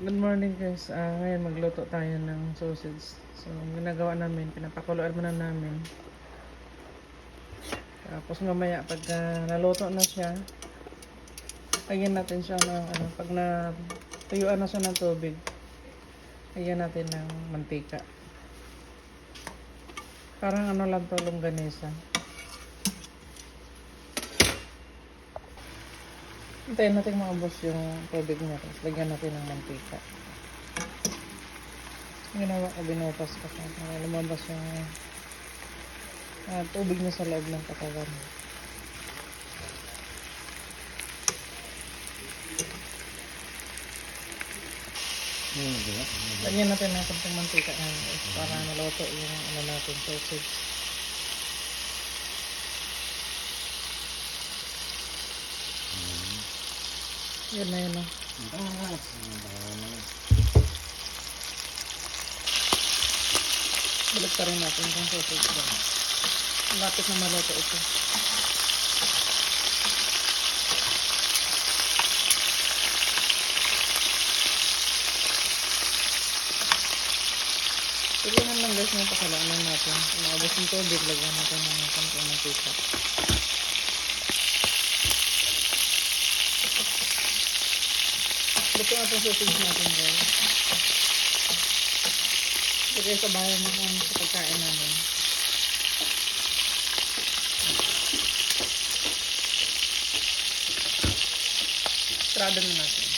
Good morning guys. Ah, ngayon magluto tayo ng sausage. So, ginagawa namin, pinapakuluan muna namin. Tapos mamaya pag ah, naluto na siya, lagyan natin siya ng ano, pag na tuyuan na siya ng tubig, lagyan natin ng mantika. Parang ano lang to, longganisa. Hintayin natin maubos yung tubig niya. Tapos lagyan natin ng mantika. Ginawa ko, binutas ko siya. Para lumabas yung ah, tubig niya sa loob ng katawan. Lagyan natin ng konting mantika guys, para maluto yung ano natin, sausage. Yan na yun. ano Balik pa rin natin yung sausage ba. Lapit na maluto ito. Tignan lang guys yung pakalanan natin. Kung naubos yung tubig, lagyan natin ng konting mantika. Luto natin yung sausage natin guys. Sige sa bayan na kung sa pagkain namin. Strada na natin.